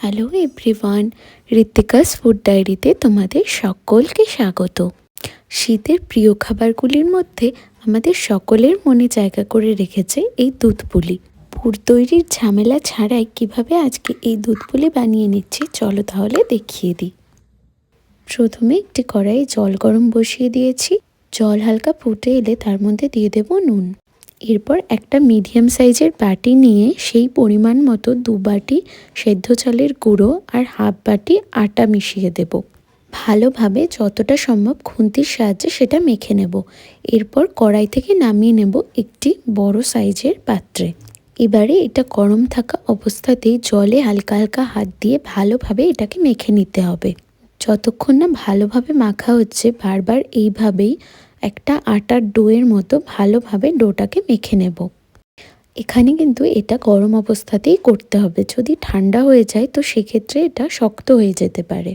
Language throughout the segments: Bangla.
হ্যালো এভরিওয়ান ঋতিকাস ফুড ডায়েরিতে তোমাদের সকলকে স্বাগত। শীতের প্রিয় খাবারগুলির মধ্যে আমাদের সকলের মনে জায়গা করে রেখেছে এই দুধ পুলি পুর তৈরির ঝামেলা ছাড়াই কীভাবে আজকে এই দুধ পুলি বানিয়ে নিচ্ছি, চলো তাহলে দেখিয়ে দিই। প্রথমে একটি কড়াইয়ে জল গরম বসিয়ে দিয়েছি। জল হালকা ফুটে এলে তার মধ্যে দিয়ে দেব নুন। এরপর একটা মিডিয়াম সাইজের বাটি নিয়ে সেই পরিমাণ মতো দু বাটি সেদ্ধ চালের গুঁড়ো আর হাফ বাটি আটা মিশিয়ে দেব। ভালোভাবে যতটা সম্ভব খুন্তির সাহায্যে সেটা মেখে নেব। এরপর কড়াই থেকে নামিয়ে নেব একটি বড় সাইজের পাত্রে। এবারে এটা গরম থাকা অবস্থাতেই জলে হালকা হালকা হাত দিয়ে ভালোভাবে এটাকে মেখে নিতে হবে। যতক্ষণ না ভালোভাবে মাখা হচ্ছে, বারবার এইভাবেই একটা আটার ডোয়ের মতো ভালোভাবে ডোটাকে মেখে নেব। এখানে কিন্তু এটা গরম অবস্থাতেই করতে হবে। যদি ঠান্ডা হয়ে যায়, তো সেক্ষেত্রে এটা শক্ত হয়ে যেতে পারে।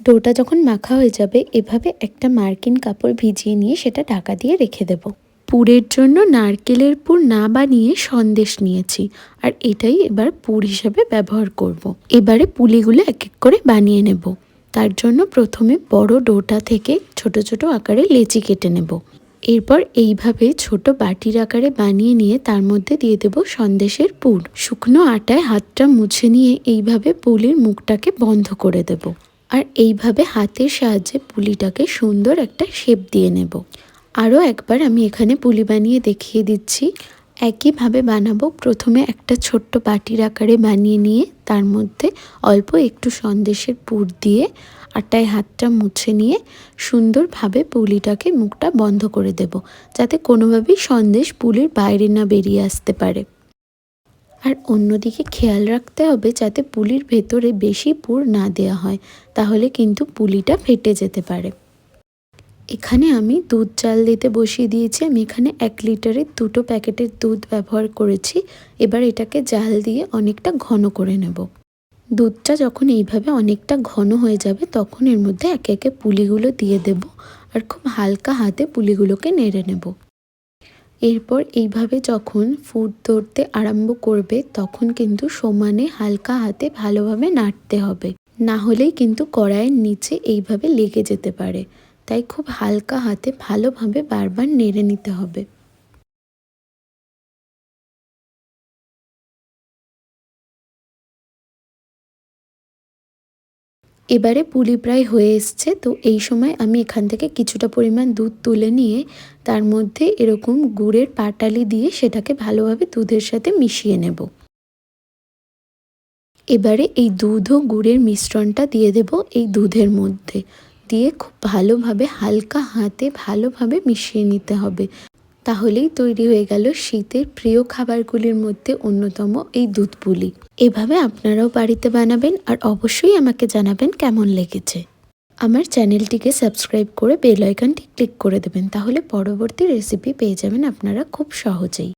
ডোটা যখন মাখা হয়ে যাবে, এভাবে একটা মার্কিন কাপড় ভিজিয়ে নিয়ে সেটা ঢাকা দিয়ে রেখে দেব। পুরের জন্য নারকেলের পুর না বানিয়ে সন্দেশ নিয়েছি, আর এটাই এবার পুর হিসেবে ব্যবহার করব। এবারে পুলিগুলো এক এক করে বানিয়ে নেব। তার জন্য প্রথমে বড় ডোটা থেকে ছোট ছোট আকারে লেচি কেটে নেব। এরপর এইভাবে ছোট বাটির আকারে বানিয়ে নিয়ে তার মধ্যে দিয়ে দেব সন্দেশের পুর। শুকনো আটায় হাতটা মুছে নিয়ে এইভাবে পুলির মুখটাকে বন্ধ করে দেব। আর এইভাবে হাতের সাহায্যে পুলিটাকে সুন্দর একটা শেপ দিয়ে নেব। আরও একবার আমি এখানে পুলি বানিয়ে দেখিয়ে দিচ্ছি। একইভাবে বানাবো। প্রথমে একটা ছোট্ট বাটির আকারে বানিয়ে নিয়ে তার মধ্যে অল্প একটু সন্দেশের পুর দিয়ে আটায় হাতটা মুছে নিয়ে সুন্দরভাবে পুলিটাকে মুখটা বন্ধ করে দেব, যাতে কোনোভাবেই সন্দেশ পুলির বাইরে না বেরিয়ে আসতে পারে। আর অন্যদিকে খেয়াল রাখতে হবে যাতে পুলির ভেতরে বেশি পুর না দেওয়া হয়, তাহলে কিন্তু পুলিটা ফেটে যেতে পারে। এখানে আমি দুধ চাল দিতে বসিয়ে দিয়েছি। আমি এখানে এক লিটারের দুটো প্যাকেটের দুধ ব্যবহার করেছি। এবার এটাকে জাল দিয়ে অনেকটা ঘন করে নেব। দুধটা যখন এইভাবে অনেকটা ঘন হয়ে যাবে, তখন এর মধ্যে একে একে পুলিগুলো দিয়ে দেব আর খুব হালকা হাতে পুলিগুলোকে নেড়ে নেব। এরপর এইভাবে যখন ফুট ধরতে আরম্ভ করবে, তখন কিন্তু সমানে হালকা হাতে ভালোভাবে নাড়তে হবে। না হলেই কিন্তু কড়াইয়ের নিচে এইভাবে লেগে যেতে পারে। তাই খুব হালকা হাতে ভালোভাবে বারবার নেড়ে নিতে হবে। এবারে পুলি প্রায় হয়ে এসছে, তো এই সময় আমি এখান থেকে কিছুটা পরিমাণ দুধ তুলে নিয়ে তার মধ্যে এরকম গুড়ের পাটালি দিয়ে সেটাকে ভালোভাবে দুধের সাথে মিশিয়ে নেব। এবারে এই দুধ ও গুড়ের মিশ্রণটা দিয়ে দেব এই দুধের মধ্যে। দিয়ে খুব ভালোভাবে হালকা হাতে ভালোভাবে মিশিয়ে নিতে হবে। তাহলেই তৈরি হয়ে গেল শীতের প্রিয় খাবারগুলির মধ্যে অন্যতম এই দুধ পুলি এভাবে আপনারাও বাড়িতে বানাবেন আর অবশ্যই আমাকে জানাবেন কেমন লেগেছে। আমার চ্যানেলটিকে সাবস্ক্রাইব করে বেল আইকনটি ক্লিক করে দেবেন, তাহলে পরবর্তী রেসিপি পেয়ে যাবেন আপনারা খুব সহজেই।